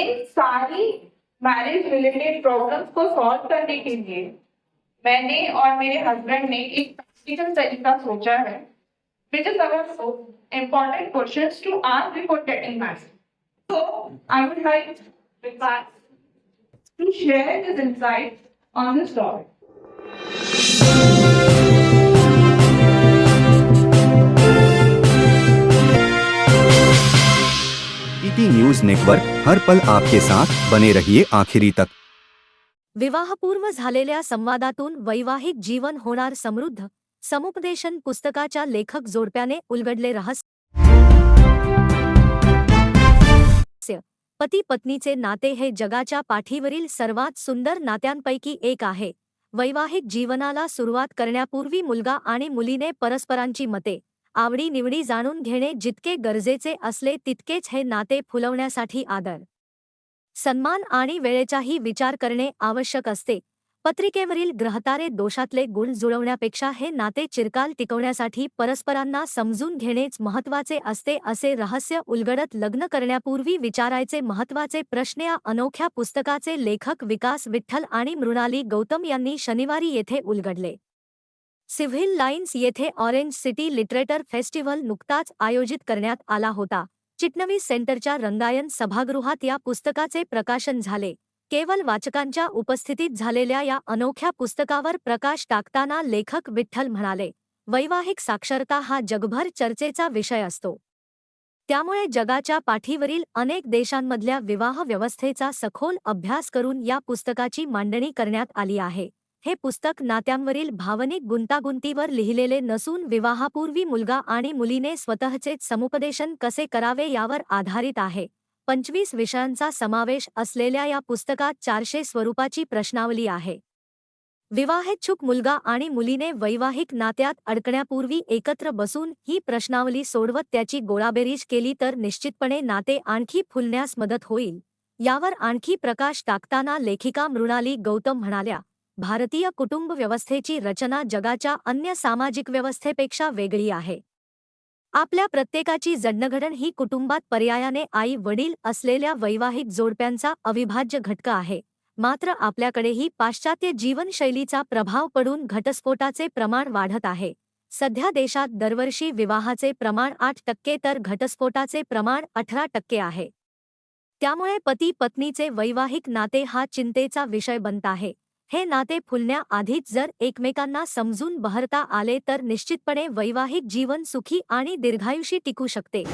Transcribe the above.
In सारी marriage related problems को solve करने के लिए मैंने और मेरे हस्बैंड ने एक प्रैक्टिकल तरीका सोचा है is our so important questions to ask before getting married. So I would like Vikas to share his insights on this topic. ET news network हर पल आपके साथ बने रहिए आखिरी तक। विवाहपूर्व झालेल्या संवादातून वैवाहिक जीवन होणार समृद्ध समुपदेशन पुस्तकाच्या लेखक जोडप्याने उलगडले रहस्य. पती पत्नीचे नाते हे जगाच्या पाठीवरील सर्वात सुंदर नात्यांपैकी एक आहे. वैवाहिक जीवनाला सुरुवात करण्यापूर्वी मुलगा आणि मुलीने परस्परांची मते आवडीनिवडी जाणून घेणे जितके गरजेचे असले तितकेच हे नाते फुलवण्यासाठी आदर. सन्मान आणि वेळेचाही विचार करणे आवश्यक असते. पत्रिकेवरील ग्रहतारे दोषातले गुण जुळवण्यापेक्षा हे नाते चिरकाल टिकवण्यासाठी परस्परांना समजून घेणेच महत्त्वाचे असते असे रहस्य उलगडत लग्न करण्यापूर्वी विचारायचे महत्त्वाचे प्रश्न या अनोख्या पुस्तकाचे लेखक विकास विठ्ठल आणि मृणाली गौतम यांनी शनिवारी येथे उलगडले. सिव्हिल लाईन्स येथे ऑरेंज सिटी लिटरेटर फेस्टिव्हल नुकताच आयोजित करण्यात आला होता. चिटणवीस सेंटरच्या रंगायन सभागृहात या पुस्तकाचे प्रकाशन झाले. केवळ वाचकांच्या उपस्थितीत झालेल्या या अनोख्या पुस्तकावर प्रकाश टाकताना लेखक विठ्ठल म्हणाले वैवाहिक साक्षरता हा जगभर चर्चेचा विषय असतो. त्यामुळे जगाच्या पाठीवरील अनेक देशांमधल्या विवाह व्यवस्थेचा सखोल अभ्यास करून या पुस्तकाची मांडणी करण्यात आली आहे. हे पुस्तक नात्यांवरील भावनिक गुंतागुंतीवर लिहिलेले नसून विवाहापूर्वी मुलगा आणि मुलीने स्वतःचे समुपदेशन कसे करावे यावर आधारित आहे. पंचवीस विषयांचा समावेश असलेल्या या पुस्तकात चारशे स्वरूपाची प्रश्नावली आहे. विवाहेच्छुक मुलगा आणि मुलीने वैवाहिक नात्यात अडकण्यापूर्वी एकत्र बसून ही प्रश्नावली सोडवत त्याची गोळाबेरीज केली तर निश्चितपणे नाते आणखी फुलण्यास मदत होईल. यावर आणखी प्रकाश टाकताना लेखिका मृणाली गौतम म्हणाल्या भारतीय कुटुंब व्यवस्थेची रचना जगाच्या अन्य सामाजिक व्यवस्थेपेक्षा वेगळी आहे. आपल्या प्रत्येकाची जडणघडण ही कुटुंबात पर्यायाने आई वडील असलेल्या वैवाहिक जोडप्यांचा अविभाज्य घटक आहे. मात्र आपल्याकडेही पाश्चात्य जीवनशैलीचा प्रभाव पडून घटस्फोटाचे प्रमाण वाढत आहे. सध्या देशात दरवर्षी विवाहाचे प्रमाण आठ टक्के तर घटस्फोटाचे प्रमाण अठरा टक्के आहे. त्यामुळे पती पत्नीचे वैवाहिक नाते हा चिंतेचा विषय बनत आहे. हे नाते फुलण्याआधीच जर एकमेकांना समजून बहरता आले तर निश्चितपणे वैवाहिक जीवन सुखी आणि दीर्घायुषी टिकू शकते.